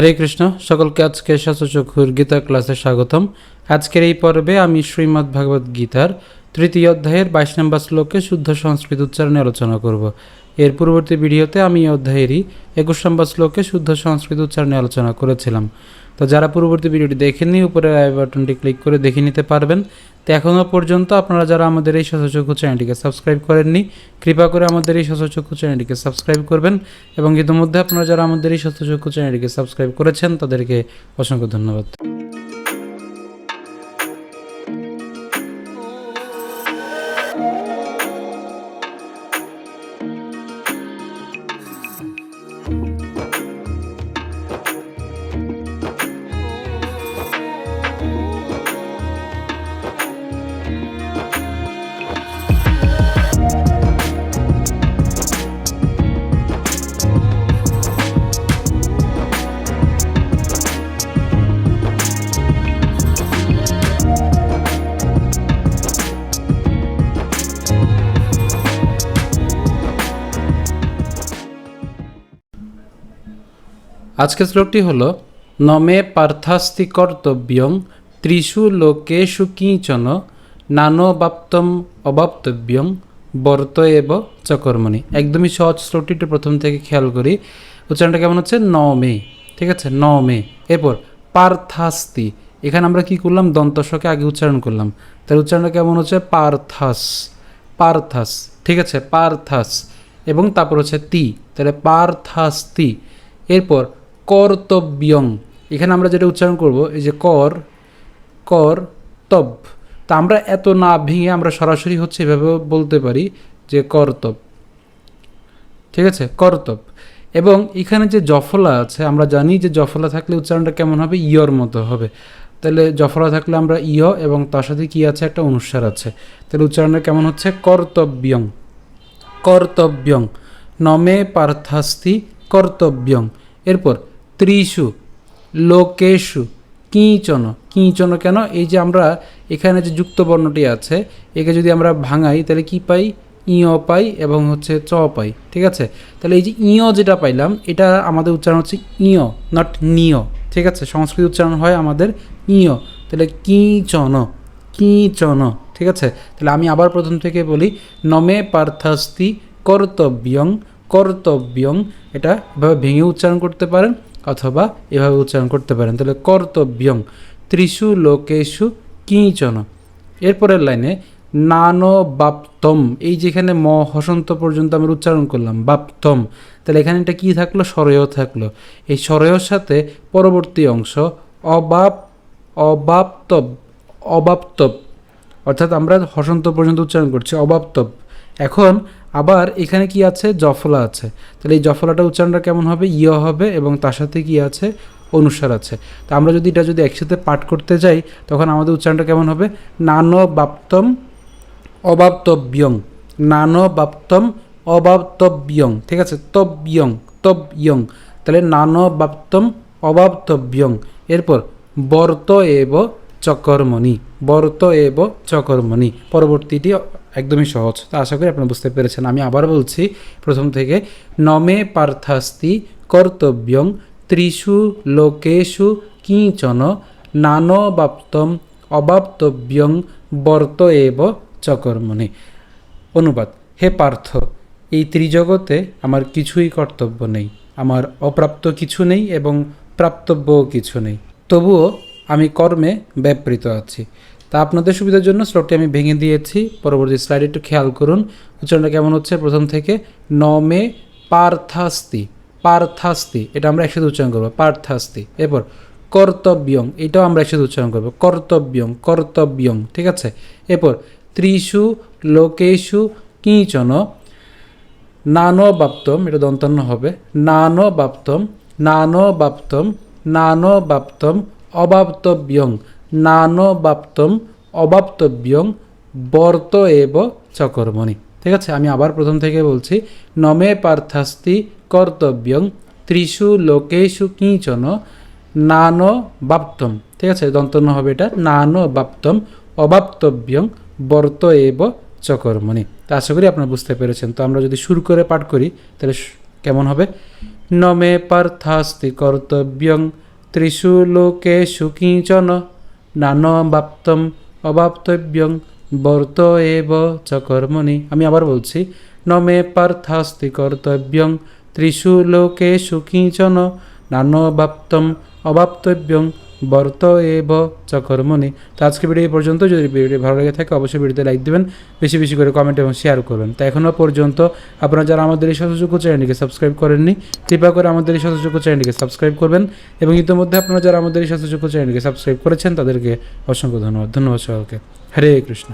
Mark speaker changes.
Speaker 1: হরে কৃষ্ণ, সকলকে আজকে শাস্ত্রচক্ষুর গীতা ক্লাসে স্বাগতম। আজকের এই পর্বে আমি শ্রীমদ্ ভাগবত গীতার তৃতীয় অধ্যায়ের বাইশ নম্বর শ্লোকে শুদ্ধ সংস্কৃত উচ্চারণে আলোচনা করব। এর পূর্ববর্তী ভিডিওতে আমি এই অধ্যায়েরই একুশ নম্বর শ্লোকে শুদ্ধ সংস্কৃত উচ্চারণে আলোচনা করেছিলাম। তো যারা পূর্ববর্তী ভিডিওটি দেখেননি, উপরে আই বাটনটি ক্লিক করে দেখে নিতে পারবেন। তো এখনও পর্যন্ত আপনারা যারা আমাদের এই শতচক্ষু চ্যানেলটিকে সাবস্ক্রাইব করেননি, কৃপা করে আমাদের এই শতচক্ষু চ্যানেলটিকে সাবস্ক্রাইব করবেন এবং ইতিমধ্যে আপনারা যারা আমাদের এই শতচক্ষু চ্যানেলটিকে সাবস্ক্রাইব করেছেন, তাদেরকে অসংখ্য ধন্যবাদ। আজকের শ্লোকটি হল, নমে পার্থাস্তি কর্তব্যং ত্রিষু লোকেষু কিঞ্চন নানবাপ্তম অবাপ্তব্যং বর্ত এব চকর্মণি। একদমই সহজ শ্লোকটি প্রথম থেকে খেয়াল করি। উচ্চারণটা কেমন হচ্ছে? ন মে ঠিক আছে? ন মে এরপর পার্থাস্তি এখানে আমরা কি করলাম? দন্তস্বকে আগে উচ্চারণ করলাম। তার উচ্চারণটা কেমন হচ্ছে? পার্থাস পার্থাস, ঠিক আছে? পার্থাস। এবং তারপর হচ্ছে তি, তাহলে পার্থাস্তি এরপর কর্তব্যং। এখানে আমরা যেটা উচ্চারণ করব, এই যে কর কর, তব। তা আমরা এত না ভেঙে আমরা সরাসরি হচ্ছে এভাবে বলতে পারি যে কর্তব। ঠিক আছে? কর্তব। এবং এখানে যে জফলা আছে, আমরা জানি যে জফলা থাকলে উচ্চারণটা কেমন হবে? ইয়র মতো হবে। তাহলে জফলা থাকলে আমরা ইয় এবং তার সাথে কি আছে? একটা অনুসার আছে। তাহলে উচ্চারণটা কেমন হচ্ছে? কর্তব্যং। কর্তব্যং। নমে পার্থাস্তি কর্তব্যং। এরপর ত্রিশু লোকেশু কিঞ্চন কিঞ্চন কেন? এই যে আমরা এখানে যে যুক্ত বর্ণটি আছে, একে যদি আমরা ভাঙাই, তাহলে কি পাই? ইয় পাই এবং হচ্ছে চ পাই, ঠিক আছে? তাহলে এই যে ইয় যেটা পাইলাম, এটা আমাদের উচ্চারণ হচ্ছে ইয় নট নিয়, ঠিক আছে? সংস্কৃত উচ্চারণ হয় আমাদের ইয়। তাহলে কিঞ্চন কিঞ্চন ঠিক আছে? তাহলে আমি আবার প্রথম থেকে বলি, নমে পার্থাস্তি কর্তব্যং কর্তব্যং, এটা ভেঙে উচ্চারণ করতে পারেন। অথবা এভাবে উচ্চারণ করতে পারেন। তাহলে কর্তব্যং ত্রিশু লোকেশু কিঞ্চন। এরপরের লাইনে নানো বাপ্তম, এই যেখানে ম হসন্ত পর্যন্ত আমরা উচ্চারণ করলাম, বাপ্তম। তাহলে এখানে এটা কী থাকল? সরয় থাকল। এই সরয়ের সাথে পরবর্তী অংশ অবাপ, অবাপ্তব অবাপ্তব। অর্থাৎ আমরা হসন্ত পর্যন্ত উচ্চারণ করছি, অবাপ্তব। এখন আবার এখানে কি আছে? জফলা আছে। তাহলে এই জফলাটা উচ্চারণটা কেমন হবে? ইয় হবে এবং তার সাথে কি আছে? অনুসার আছে। তা আমরা যদি এটা যদি একসাথে পাঠ করতে যাই, তখন আমাদের উচ্চারণটা কেমন হবে? নানো বাপ্তম অবাপ্তব্যং। নানো বাপ্তম অবাপ্তব্যং। ঠিক আছে? তব্যং তব্যং। তাহলে নানো বাপ্তম অবাপ্তব্যং। এরপর বর্ত এব চকর্মণি, বর্ত এব চকর্মণি। পরবর্তীটি একদমই সহজ। তা আশা করি আপনারা বুঝতে পেরেছেন। আমি আবার বলছি, প্রথম থেকে, নমে পার্থাস্তি কর্তব্যং ত্রিষু লোকেষু কিঞ্চন নানবাপ্তম অবাপ্তব্যং বর্ত এব চকর্মণি। অনুবাদ, হে পার্থ, এই ত্রিজগতে আমার কিছুই কর্তব্য নেই। আমার অপ্রাপ্ত কিছু নেই এবং প্রাপ্তব্যও কিছু নেই। তবুও আমি কর্মে ব্যাপৃত আছি। তা আপনাদের সুবিধার জন্য শ্লোকটি আমি ভেঙে দিয়েছি। পরবর্তী স্লাইডে একটু খেয়াল করুন। উচ্চারণটা কেমন হচ্ছে? প্রথম থেকে নমে পার্থাস্তি। পার্থাস্তি, এটা আমরা একসাথে উচ্চারণ করব। পার্থাস্তি, এরপর কর্তব্যং, এটাও আমরা একসাথে উচ্চারণ করব। কর্তব্যং কর্তব্যং, ঠিক আছে? এরপর ত্রিষু, লোকেষু, কিঞ্চন নানো বাপ্তম এটা দন্তান্ন হবে। নানো বাপ্তম নানো বাপ্তম নানো বাপ্তম অবাপ্তব্যং নানবাপ্তম অবাপ্তব্যং বর্ত এব চকর্মণি। ঠিক আছে, আমি আবার প্রথম থেকে বলছি, নমে পার্থাস্তি কর্তব্যং ত্রিষু লোকেষু কিঞ্চন নানো বাপ্তম ঠিক আছে দন্তন্য হবে এটা নানো বাপ্তম অবাপ্তব্যং বর্ত এব চকর্মণি। তা আশা করি আপনারা বুঝতে পেরেছেন। তো আমরা যদি শুরু করে পাঠ করি, তাহলে কেমন হবে? নমে পার্থাস্তি কর্তব্যং ত্রিষু লোকেষু কিঞ্চন নানবাপ্তম অবাপ্তব্যং বর্ত এব চ কর্মণি আমি আবার বলছি ন মে পার্থাস্তি কর্তব্যং ত্রিষু লোকেষু কিঞ্চন নানবাপ্তম অবাপ্তব্যং বর্ত এব চকর্মণি। কর্মণি তো আজকে ভিডিও এই পর্যন্ত। যদি ভিডিওটি ভালো লেগে থাকে, অবশ্যই ভিডিওতে লাইক দেবেন, বেশি বেশি করে কমেন্ট এবং শেয়ার করবেন। তো এখনও পর্যন্ত আপনারা যারা আমাদের এই সতযোগ্য চ্যানেলটিকে সাবস্ক্রাইব করেননি, কৃপা করে আমাদের এই সতযোগ্য চ্যানেলটিকে সাবস্ক্রাইব করবেন এবং ইতিমধ্যে আপনারা যারা আমাদের এই সতযোগ্য চ্যানেলটিকে সাবস্ক্রাইব করেছেন, তাদেরকে অসংখ্য ধন্যবাদ। ধন্যবাদ সকলকে। হরে কৃষ্ণ।